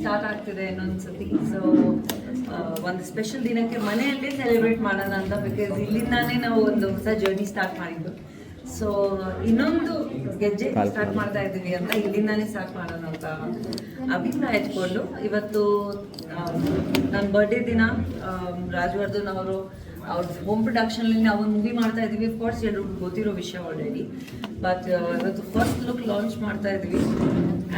Start ಆಗ್ತಿದೆ ಇನ್ನೊಂದು ಸತಿ ಸೊ ಒಂದು ಸ್ಪೆಷಲ್ ದಿನಕ್ಕೆ ಮನೆಯಲ್ಲೇ ಸೆಲೆಬ್ರೇಟ್ ಮಾಡೋಣ ಅಂತ ಬಿಕಾಸ್ ಇಲ್ಲಿಂದಾನೇ ನಾವು ಒಂದು ಹೊಸ ಜರ್ನಿ ಸ್ಟಾರ್ಟ್ ಮಾಡಿದ್ದು. ಸೊ ಇನ್ನೊಂದು ಗೆಜ್ಜೆ ಸ್ಟಾರ್ಟ್ ಮಾಡ್ತಾ ಇದ್ದೀವಿ ಅಂತ ಇಲ್ಲಿಂದಾನೇ ಸ್ಟಾರ್ಟ್ ಮಾಡೋಣ ಅಂತ ಅಭಿಪ್ರಾಯ ಇಟ್ಕೊಂಡು. ಇವತ್ತು ನನ್ನ ಬರ್ಡೇ ದಿನ ರಾಜವರ್ಧನ್ ಅವರು ಅವ್ರ ಹೋಮ್ ಪ್ರೊಡಕ್ಷನಲ್ಲಿ ನಾವು ಒಂದು ಮೂವಿ ಮಾಡ್ತಾ ಇದ್ದೀವಿ. ಕೋರ್ಸ್ ಎಲ್ಲರೂ ಗೊತ್ತಿರೋ ವಿಷಯ ಆಲ್ರೆಡಿ ಬಟ್ ಇವತ್ತು ಫಸ್ಟ್ ಲುಕ್ ಲಾಂಚ್ ಮಾಡ್ತಾ ಇದೀವಿ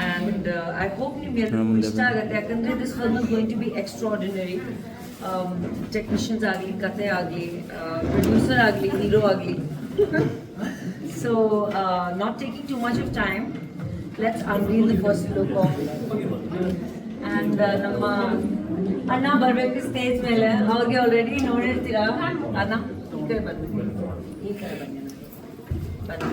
ಆ್ಯಂಡ್ ಐ ಹೋಪ್ ನಿಮ್ಗೆ ಇಷ್ಟ ಆಗುತ್ತೆ ಯಾಕಂದ್ರೆ this one going to be extraordinary technicians ಆಗಲಿ ಕತೆ ಆಗಲಿ ಪ್ರೊಡ್ಯೂಸರ್ ಆಗಲಿ ಹೀರೋ ಆಗಲಿ so not taking too much of time let's unveil the first look of and ನಮ್ಮ ಅಣ್ಣ ಬರಬೇಕು ಸ್ಟೇಜ್ ಮೇಲೆ ಅವ್ರಿಗೆ ಆಲ್ರೆಡಿ ನೋಡಿರ್ತೀರಾ ಅಣ್ಣ ಈ ಕಡೆ ಬನ್ನಿ ಈ ಕಡೆ ಬನ್ನಿ ಬನ್ನಿ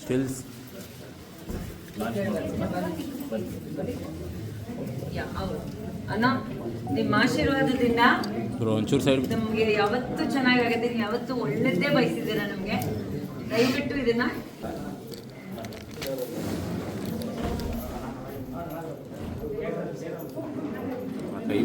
ಸ್ಟಿಲ್ಸ್. ಅಣ್ಣ ನಿಮ್ಮ ಆಶೀರ್ವಾದದಿಂದ ಒಂಚೂರು ಸೈಡ್ ನಮಗೆ ಯಾವತ್ತು ಚೆನ್ನಾಗಾಗುತ್ತೆ ನೀವು ಯಾವತ್ತು ಒಳ್ಳೆದೇ ಬಯಸಿದ್ದೀರಾ ನಮಗೆ? ದಯವಿಟ್ಟು ಇದನ್ನ ಕೈ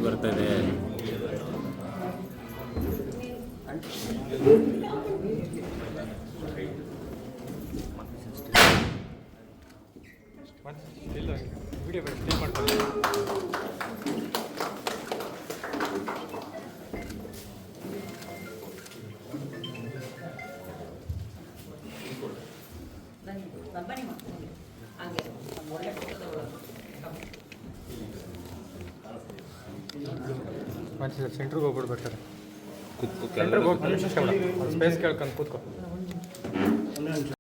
ಸೆಂಟ್ರಿಗೆ ಹೋಗ್ಬಿಡ್ಬೇಕಾರೆ ಕುತ್ಕೋ ಸೆಂಟ್ರಿಗೆ ಹೋಗಿ ಸ್ಪೇಸ್ ಕೇಳ್ಕೊಂಡು ಕೂತ್ಕೋ